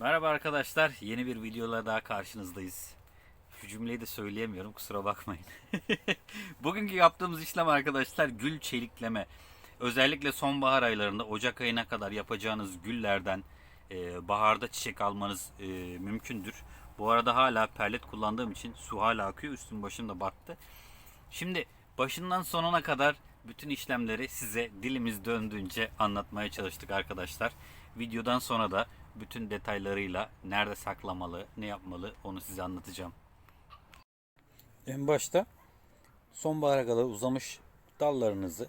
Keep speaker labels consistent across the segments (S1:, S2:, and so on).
S1: Merhaba arkadaşlar. Yeni bir videoyla daha karşınızdayız. Şu cümleyi de söyleyemiyorum kusura bakmayın. Bugünkü yaptığımız işlem arkadaşlar gül çelikleme. Özellikle sonbahar aylarında Ocak ayına kadar yapacağınız güllerden e, baharda çiçek almanız e, mümkündür. Bu arada hala perlet kullandığım için su hala akıyor. Üstüm başım da battı. Şimdi başından sonuna kadar bütün işlemleri size dilimiz döndüğünce anlatmaya çalıştık arkadaşlar. Videodan sonra da bütün detaylarıyla nerede saklamalı, ne yapmalı onu size anlatacağım. En başta sonbahara kadar uzamış dallarınızı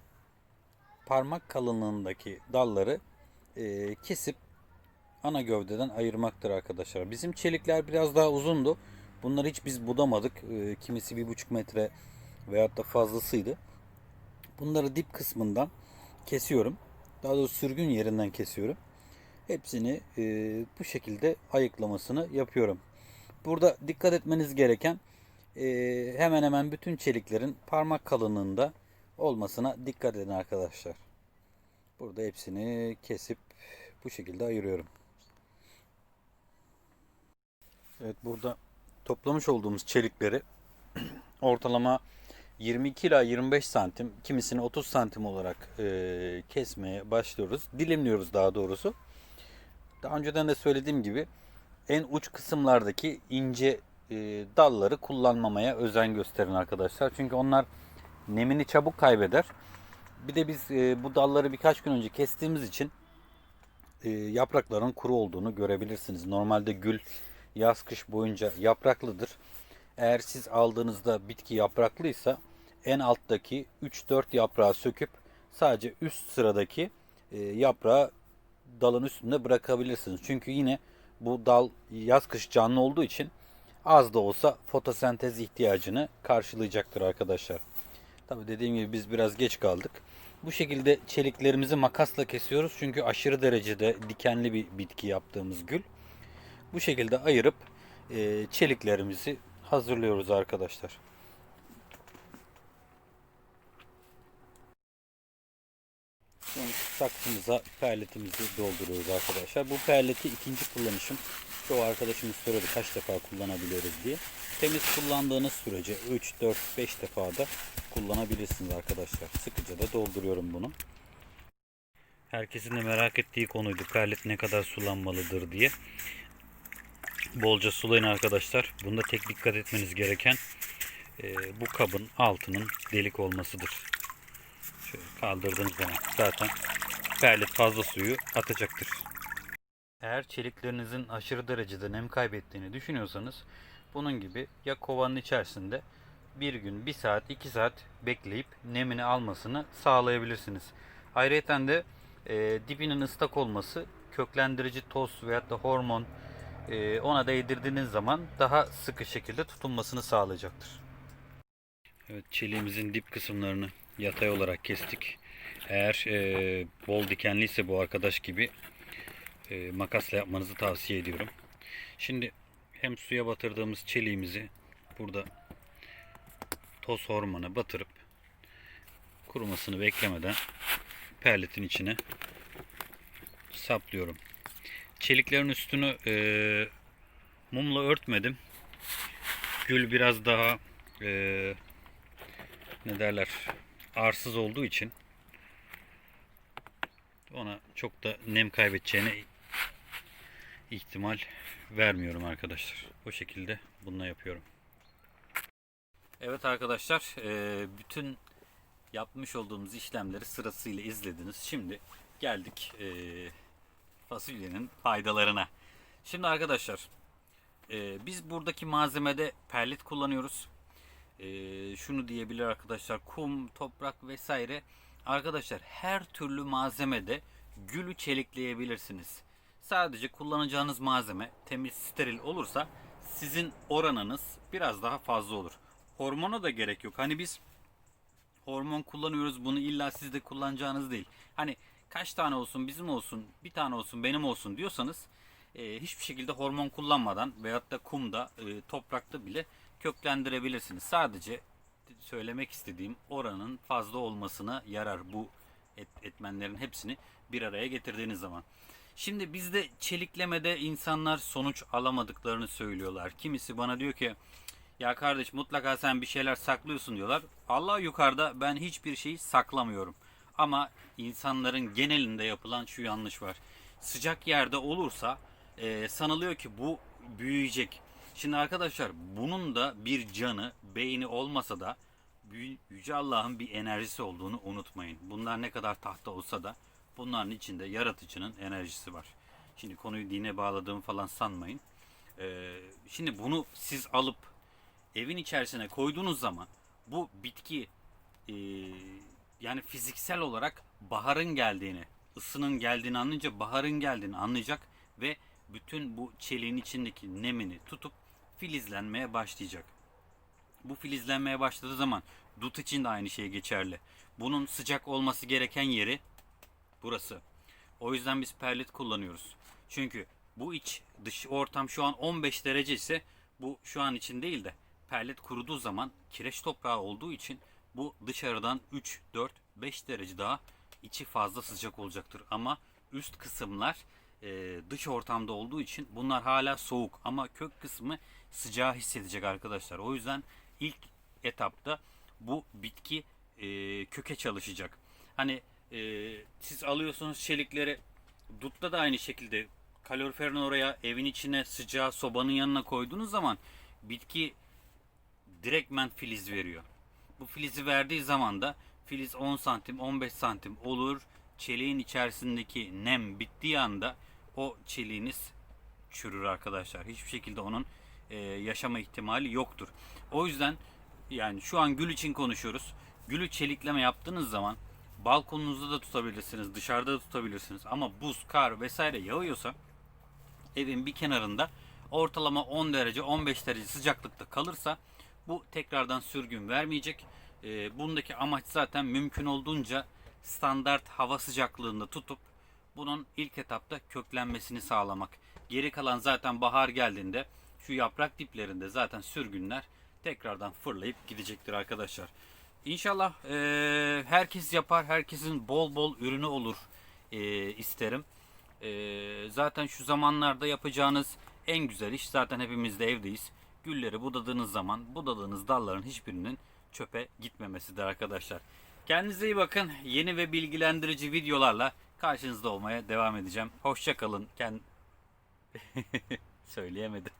S1: parmak kalınlığındaki dalları e, kesip ana gövdeden ayırmaktır arkadaşlar. Bizim çelikler biraz daha uzundu. Bunları hiç biz budamadık. E, kimisi bir buçuk metre veyahut da fazlasıydı. Bunları dip kısmından kesiyorum. Daha doğrusu sürgün yerinden kesiyorum. Hepsini e, bu şekilde ayıklamasını yapıyorum. Burada dikkat etmeniz gereken e, hemen hemen bütün çeliklerin parmak kalınlığında olmasına dikkat edin arkadaşlar. Burada hepsini kesip bu şekilde ayırıyorum. Evet burada toplamış olduğumuz çelikleri ortalama 22 ila 25 santim, kimisini 30 santim olarak e, kesmeye başlıyoruz. Dilimliyoruz daha doğrusu. Daha önceden de söylediğim gibi en uç kısımlardaki ince e, dalları kullanmamaya özen gösterin arkadaşlar. Çünkü onlar nemini çabuk kaybeder. Bir de biz e, bu dalları birkaç gün önce kestiğimiz için e, yaprakların kuru olduğunu görebilirsiniz. Normalde gül yaz kış boyunca yapraklıdır. Eğer siz aldığınızda bitki yapraklıysa en alttaki 3-4 yaprağı söküp sadece üst sıradaki e, yaprağı dalın üstünde bırakabilirsiniz. Çünkü yine bu dal yaz kış canlı olduğu için az da olsa fotosentez ihtiyacını karşılayacaktır arkadaşlar. Tabi dediğim gibi biz biraz geç kaldık. Bu şekilde çeliklerimizi makasla kesiyoruz. Çünkü aşırı derecede dikenli bir bitki yaptığımız gül. Bu şekilde ayırıp e, çeliklerimizi hazırlıyoruz arkadaşlar. Şimdi saksımıza perletimizi dolduruyoruz arkadaşlar. Bu perleti ikinci kullanışım. Çoğu arkadaşımız soruyordu kaç defa kullanabiliyoruz diye. Temiz kullandığınız sürece 3, 4, 5 defa da kullanabilirsiniz arkadaşlar. Sıkıca da dolduruyorum bunu. Herkesin de merak ettiği konuydu. Perlet ne kadar sulanmalıdır diye. Bolca sulayın arkadaşlar. Bunda tek dikkat etmeniz gereken e, bu kabın altının delik olmasıdır. Şöyle kaldırdığınız zaman zaten perlet fazla suyu atacaktır. Eğer çeliklerinizin aşırı derecede nem kaybettiğini düşünüyorsanız bunun gibi ya kovanın içerisinde bir gün, bir saat, iki saat bekleyip nemini almasını sağlayabilirsiniz. Ayrıca de e, dibinin ıslak olması köklendirici toz veyahut da hormon e, ona değdirdiğiniz zaman daha sıkı şekilde tutunmasını sağlayacaktır. Evet çeliğimizin dip kısımlarını yatay olarak kestik. Eğer e, bol dikenliyse bu arkadaş gibi e, makasla yapmanızı tavsiye ediyorum. Şimdi hem suya batırdığımız çeliğimizi burada toz hormona batırıp kurumasını beklemeden perletin içine saplıyorum. Çeliklerin üstünü e, mumla örtmedim. Gül biraz daha e, ne derler arsız olduğu için ona çok da nem kaybedeceğine ihtimal vermiyorum arkadaşlar. Bu şekilde bununla yapıyorum. Evet arkadaşlar e, bütün yapmış olduğumuz işlemleri sırasıyla izlediniz. Şimdi geldik e, fasulyenin faydalarına. Şimdi arkadaşlar e, biz buradaki malzemede perlit kullanıyoruz. E, şunu diyebilir arkadaşlar kum, toprak vesaire. Arkadaşlar her türlü malzemede gülü çelikleyebilirsiniz. Sadece kullanacağınız malzeme temiz steril olursa sizin oranınız biraz daha fazla olur. Hormona da gerek yok. Hani biz hormon kullanıyoruz bunu illa siz de kullanacağınız değil. Hani kaç tane olsun bizim olsun bir tane olsun benim olsun diyorsanız e, hiçbir şekilde hormon kullanmadan veyahut da kumda e, toprakta bile köklendirebilirsiniz. Sadece söylemek istediğim oranın fazla olmasına yarar bu et, etmenlerin hepsini bir araya getirdiğiniz zaman. Şimdi bizde çeliklemede insanlar sonuç alamadıklarını söylüyorlar. Kimisi bana diyor ki ya kardeş mutlaka sen bir şeyler saklıyorsun diyorlar. Allah yukarıda ben hiçbir şeyi saklamıyorum. Ama insanların genelinde yapılan şu yanlış var. Sıcak yerde olursa e, sanılıyor ki bu büyüyecek. Şimdi arkadaşlar bunun da bir canı, beyni olmasa da Yüce Allah'ın bir enerjisi olduğunu unutmayın. Bunlar ne kadar tahta olsa da bunların içinde yaratıcının enerjisi var. Şimdi konuyu dine bağladığımı falan sanmayın. Ee, şimdi bunu siz alıp evin içerisine koyduğunuz zaman bu bitki e, yani fiziksel olarak baharın geldiğini, ısının geldiğini anlayınca baharın geldiğini anlayacak ve bütün bu çeliğin içindeki nemini tutup filizlenmeye başlayacak. Bu filizlenmeye başladığı zaman dut için de aynı şey geçerli. Bunun sıcak olması gereken yeri burası. O yüzden biz perlit kullanıyoruz. Çünkü bu iç dış ortam şu an 15 derece ise bu şu an için değil de perlit kuruduğu zaman kireç toprağı olduğu için bu dışarıdan 3, 4, 5 derece daha içi fazla sıcak olacaktır. Ama üst kısımlar e, dış ortamda olduğu için bunlar hala soğuk ama kök kısmı sıcağı hissedecek arkadaşlar. O yüzden ilk etapta bu bitki e, köke çalışacak. Hani e, siz alıyorsunuz çelikleri dutta da aynı şekilde kaloriferin oraya evin içine sıcağı sobanın yanına koyduğunuz zaman bitki direktmen filiz veriyor. Bu filizi verdiği zaman da filiz 10 santim 15 santim olur. Çeliğin içerisindeki nem bittiği anda o çeliğiniz çürür arkadaşlar. Hiçbir şekilde onun e, yaşama ihtimali yoktur. O yüzden yani şu an gül için konuşuyoruz. Gülü çelikleme yaptığınız zaman balkonunuzda da tutabilirsiniz, dışarıda da tutabilirsiniz. Ama buz, kar vesaire yağıyorsa evin bir kenarında ortalama 10 derece 15 derece sıcaklıkta kalırsa bu tekrardan sürgün vermeyecek. Ee, bundaki amaç zaten mümkün olduğunca standart hava sıcaklığında tutup bunun ilk etapta köklenmesini sağlamak. Geri kalan zaten bahar geldiğinde şu yaprak diplerinde zaten sürgünler tekrardan fırlayıp gidecektir arkadaşlar. İnşallah eee, herkes yapar, herkesin bol bol ürünü olur eee, isterim. Eee, zaten şu zamanlarda yapacağınız en güzel iş zaten hepimiz de evdeyiz. Gülleri budadığınız zaman budadığınız dalların hiçbirinin çöpe gitmemesidir arkadaşlar. Kendinize iyi bakın. Yeni ve bilgilendirici videolarla karşınızda olmaya devam edeceğim. Hoşça kalın. Kend... Söyleyemedim.